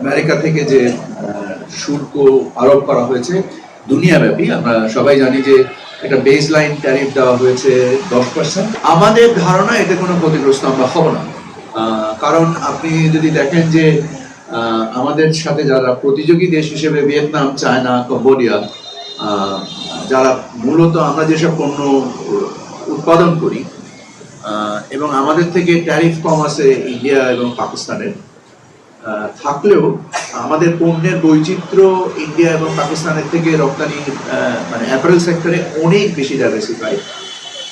America থেকে যে শুল্ক আরোপ করা হয়েছে, দুনিয়াব্যাপী। আমরা সবাই জানি যে একটা বেস লাইন ট্যারিফ দেওয়া হয়েছে দশ পার্সেন্ট আমাদের ধারণা এতে কোনো ক্ষতিগ্রস্ত আমরা হব না। কারণ আপনি যদি দেখেন যে আমাদের সাথে যারা প্রতিযোগী দেশ হিসেবে ভিয়েতনাম, চায়না, কম্বোডিয়া যারা মূলত আমরা যেসব পণ্য উৎপাদন করি এবং আমাদের থেকে ট্যারিফ কম আছে ইন্ডিয়া এবং পাকিস্তানের থাকলেও আমাদের পণ্যের বৈচিত্র্য ইন্ডিয়া এবং পাকিস্তানের থেকে রপ্তানি মানে অ্যাপারেল সেক্টরে অনেক বেশি ডাইভার্সিফাইড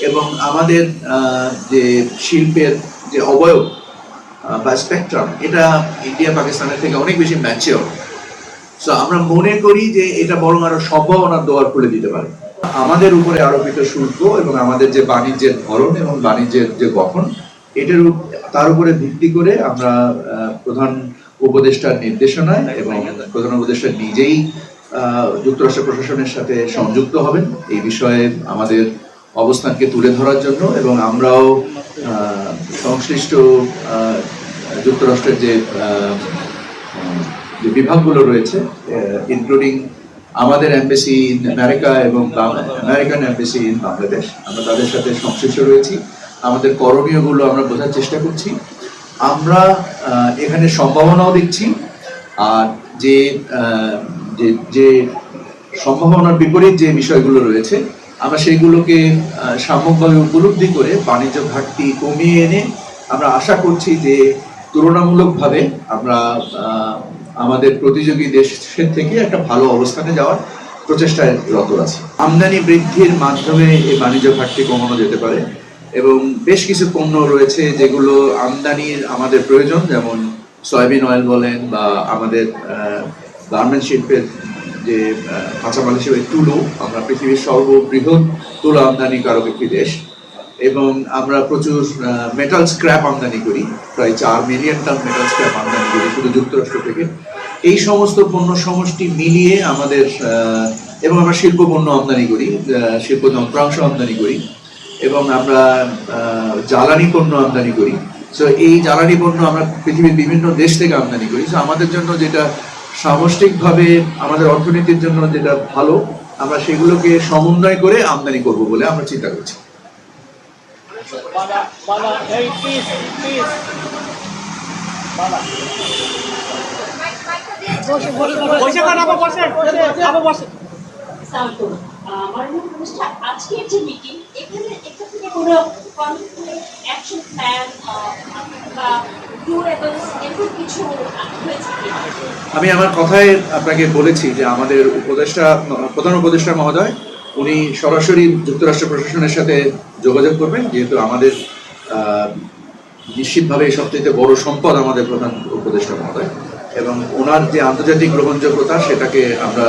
এবং আমাদের যে শিল্পের যে অবয়ব বা স্পেকট্রাম এটা ইন্ডিয়া, পাকিস্তানের থেকে অনেক বেশি ম্যাচিওর সো আমরা মনে করি যে এটা বরং আরও সম্ভাবনার দোয়ার খুলে দিতে পারে। আমাদের উপরে আরোপিত শুল্ক এবং আমাদের যে বাণিজ্যের ধরন এবং বাণিজ্যের যে গঠন, এটার তার উপরে ভিত্তি করে আমরা প্রধান উপদেষ্টার নির্দেশনায় এবং প্রধান উপদেষ্টা নিজেই যুক্তরাষ্ট্র প্রশাসনের সাথে সংযুক্ত হবেন। এই বিষয়ে আমাদের অবস্থানকে তুলে ধরার জন্য এবং আমরাও সংশ্লিষ্ট যুক্তরাষ্ট্রের যে যে বিভাগগুলো রয়েছে ইনক্লুডিং আমাদের এমবেসি ইন আমেরিকা এবং আমেরিকান এমবেসি ইন বাংলাদেশ আমরা তাদের সাথে সংশ্লিষ্ট রয়েছি। আমাদের করণীয়গুলো আমরা বোঝার চেষ্টা করছি। আমরা এখানে সম্ভাবনাও দেখছি আর যে যে সম্ভাবনার বিপরীত যে বিষয়গুলো রয়েছে আমরা সেইগুলোকে আহ, সাম্যকভাবে উপলব্ধি করে বাণিজ্য ঘাটতি কমিয়ে এনে আমরা আশা করছি যে তুলনামূলকভাবে আমরা আমাদের প্রতিযোগী দেশের থেকে একটা ভালো অবস্থানে যাওয়ার প্রচেষ্টায় রত আছি। আমদানি বৃদ্ধির মাধ্যমে এই বাণিজ্য ঘাটতি কমানো যেতে পারে। এবং বেশ কিছু পণ্য রয়েছে যেগুলো আমদানির আমাদের প্রয়োজন, যেমন সয়াবিন অয়েল বলেন বা আমাদের গার্মেন্ট শিল্পের যে কাঁচামাল হিসেবে তুলো, আমরা পৃথিবীর সর্ববৃহৎ তুলো আমদানিকারক একটি দেশ এবং আমরা প্রচুর মেটাল স্ক্র্যাপ আমদানি করি, প্রায় চার মিলিয়ন টন মেটাল স্ক্র্যাপ আমদানি করি শুধু যুক্তরাষ্ট্র থেকে। এই সমস্ত পণ্য সমষ্টি মিলিয়ে আমাদের এবং আমরা শিল্প পণ্য আমদানি করি শিল্প যন্ত্রাংশ আমদানি করি। এবং আমরা জ্বালানি পণ্য আমদানি করি সো এই জ্বালানি পণ্য আমরা পৃথিবীর বিভিন্ন দেশ থেকে আমদানি করি সো আমাদের জন্য যেটা সামষ্টিকভাবে আমাদের অর্থনীতির জন্য যেটা ভালো আমরা সেগুলোকে সমন্বয় করে আমদানি করব বলে আমরা চিন্তা করছি. বসে বসে বসে বসে বসে আমি আমার কথায় আপনাকে বলেছি যে আমাদের উপদেষ্টা, প্রধান উপদেষ্টা মহোদয়, উনি সরাসরি যুক্তরাষ্ট্র প্রশাসনের সাথে যোগাযোগ করবেন, যেহেতু আমাদের নিশ্চিতভাবে সবচেয়ে বড় সম্পদ আমাদের প্রধান উপদেষ্টা মহোদয়। এবং ওনার যে আন্তর্জাতিক গ্রহণযোগ্যতা, সেটাকে আমরা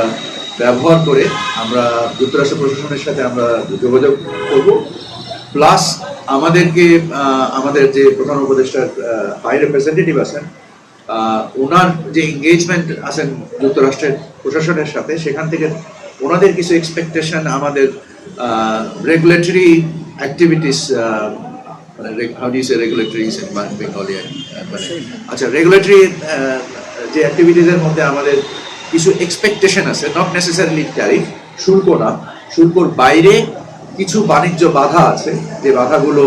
ব্যবহার করে আমরা যুক্তরাষ্ট্র প্রশাসনের সাথে আমরা যোগাযোগ করব। প্লাস আমাদেরকে আমাদের যে প্রধান উপদেষ্টার হাই রিপ্রেজেন্টেটিভ আছেন ওনার যে এঙ্গেজমেন্ট আছেন যুক্তরাষ্ট্রের প্রশাসনের সাথে সেখান থেকে ওনাদের কিছু এক্সপেকটেশন আমাদের রেগুলেটরি অ্যাক্টিভিটিস মানে হাউ রেগুলেটরি বেঙ্গলি মানে আচ্ছা রেগুলেটরি যে অ্যাক্টিভিটিসের মধ্যে আমাদের কিছু এক্সপেকটেশন আছে নট নেসেসারিলি ট্যারিফ শুল্ক না। শুল্কর বাইরে কিছু বাণিজ্য বাধা আছে, যে বাধাগুলো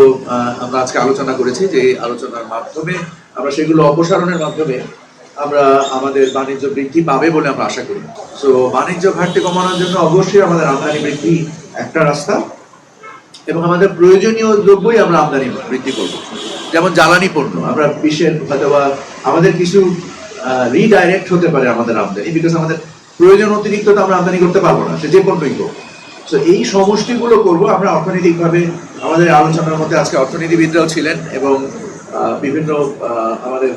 আমরা আজকে আলোচনা করেছি, যে আলোচনার মাধ্যমে আমরা সেগুলো অপসারণের মাধ্যমে আমরা আমাদের বাণিজ্য বৃদ্ধি পাবে বলে আমরা আশা করি। সো বাণিজ্য ঘাটতি কমানোর জন্য অবশ্যই আমাদের আমদানি বৃদ্ধি একটা রাস্তা, এবং আমাদের প্রয়োজনীয় দ্রব্যই আমরা আমদানি বৃদ্ধি করব। যেমন জ্বালানি পণ্য, আমরা বিশ্বের হয়তোবা আমাদের কিছু রিডাইরেক্ট হতে পারে আমাদের আমদানি বিকজ আমাদের প্রয়োজন অতিরিক্ত তো আমরা আমদানি করতে পারব না, সে যে পণ্যই হোক। তো এই সমষ্টিগুলো করব, আমরা অর্থনৈতিকভাবে আমাদের আলোচনার মধ্যে আজকে অর্থনীতিবিদরাও ছিলেন এবং বিভিন্ন আমাদের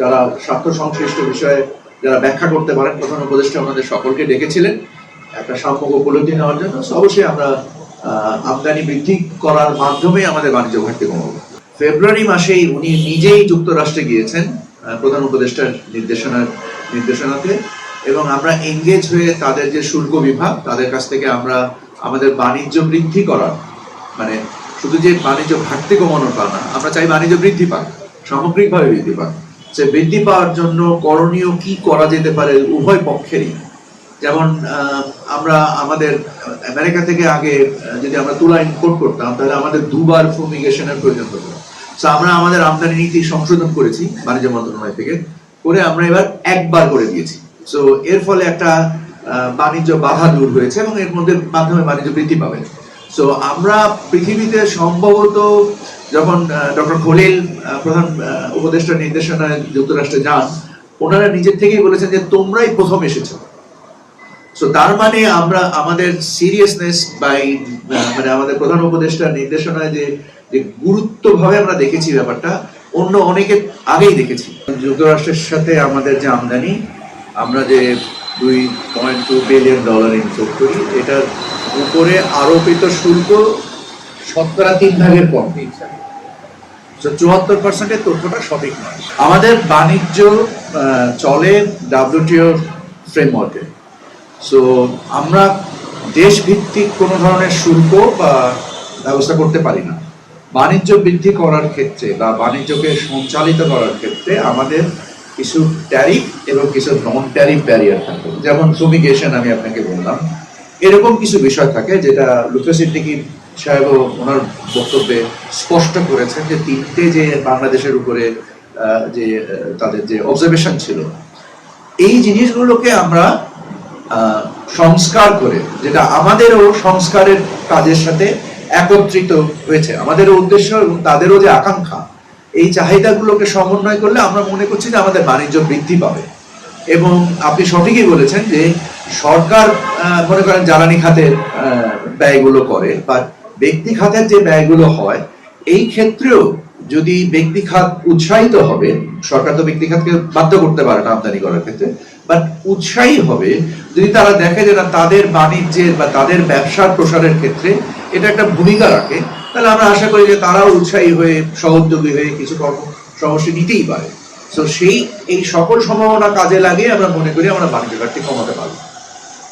যারা স্বার্থ সংশ্লিষ্ট বিষয়ে যারা ব্যাখ্যা করতে পারেন, প্রধান উপদেষ্টা আমাদের সকলকে ডেকেছিলেন একটা সাম্যক উপলব্ধি নেওয়ার জন্য। অবশ্যই আমরা আমদানি বৃদ্ধি করার মাধ্যমে আমাদের বাণিজ্য ঘাটতি কমাবো। ফেব্রুয়ারি মাসেই উনি নিজেই যুক্তরাষ্ট্রে গিয়েছেন। প্রধান উপদেষ্টার নির্দেশনার নির্দেশনাতে। এবং আমরা এঙ্গেজ হয়ে তাদের যে শুল্ক বিভাগ, তাদের কাছ থেকে আমরা আমাদের বাণিজ্য বৃদ্ধি করার মানে শুধু যে বাণিজ্য ঘাটতি কমানোর তা না, আমরা চাই বাণিজ্য বৃদ্ধি পাক, সামগ্রিকভাবে বৃদ্ধি পাক। সে বৃদ্ধি পাওয়ার জন্য করণীয় কি করা যেতে পারে উভয় পক্ষেরই। যেমন আমরা আমাদের আমেরিকা থেকে আগে যদি আমরা তুলা ইম্পোর্ট করতাম, তাহলে আমাদের দুবার ফুমিগেশনের প্রয়োজন হতো। আমরা আমাদের আমদানি নীতি সংশোধন করেছি বাণিজ্য মন্ত্রণালয় থেকে করে আমরা এবার একবার করে দিয়েছি। তো এর ফলে একটা বাণিজ্য বাধা দূর হয়েছে এবং এর মধ্যে মাধ্যমে বাণিজ্য বৃদ্ধি পাবে। তো আমরা পৃথিবীতে সম্ভবত যখন ডক্টর খলিল প্রধান আহ, উপদেষ্টার নির্দেশনায় যুক্তরাষ্ট্রে যান ওনারা নিজের থেকেই বলেছেন যে তোমরাই প্রথম এসেছ। সো তার মানে আমরা আমাদের সিরিয়াসনেস বাই মানে আমাদের প্রধান উপদেষ্টা নির্দেশনায় যে যে গুরুত্বভাবে আমরা দেখেছি ব্যাপারটা, অন্য অনেকে আগেই দেখেছি। যুক্তরাষ্ট্রের সাথে আমাদের যে আমদানি, আমরা যে দুই point two billion dollar import করি, এটার উপরে আরোপিত শুল্ক শতকরা তিন ভাগের কম। চুয়াত্তর পার্সেন্টের তথ্যটা সঠিক নয়। আমাদের বাণিজ্য চলে ডাব্লিউটিও ফ্রেমওয়ার্কে সো আমরা দেশভিত্তিক কোনো ধরনের শুল্ক বা ব্যবস্থা করতে পারি না। বাণিজ্য বৃদ্ধি করার ক্ষেত্রে বা বাণিজ্যকে সঞ্চালিত করার ক্ষেত্রে আমাদের কিছু ট্যারিফ এবং কিছু নন ট্যারিফ ব্যারিয়ার থাকে। যেমন ফুমিগেশন আমি আপনাকে বললাম। এরকম কিছু বিষয় থাকে যেটা লুকোসিদ্দিকি সাহেব ওনার বক্তব্যে স্পষ্ট করেছেন যে তিনটে যে বাংলাদেশের উপরে যে তাদের যে অবজারভেশন ছিল, এই জিনিসগুলোকে আমরা সংস্কার করে, যেটা আমাদেরও সংস্কারের কাজের সাথে একত্রিত হয়েছে। আমাদের উদ্দেশ্য এবং তাদেরও যে আকাঙ্ক্ষা, এই চাহিদাগুলোকে সমন্বয় করলে আমরা মনে করছি যে আমাদের বাণিজ্য বৃদ্ধি পাবে। এবং আপনি সঠিকই বলেছেন যে সরকার মনে করেন জ্বালানি খাতের ব্যয়গুলো করে বা ব্যক্তি খাতের যে ব্যয়গুলো হয়, এই ক্ষেত্রেও যদি ব্যক্তি খাত উৎসাহিত হবে, সরকার তো ব্যক্তি খাতকে বাধ্য করতে পারে না আমদানি করার ক্ষেত্রে বাট উৎসাহী হবে যদি তারা দেখে যে না, তাদের বাণিজ্যের বা তাদের ব্যবসার প্রসারের ক্ষেত্রে এটা একটা ভূমিকা রাখে, তাহলে আমরা আশা করি যে তারাও উৎসাহী হয়ে সহযোগী হয়ে কিছু কর্ম সমস্যা নিতেই পারে। তো সেই, এই সকল সম্ভাবনা কাজে লাগিয়ে আমরা মনে করি আমরা বাণিজ্য ঘাটতি কমাতে পারব।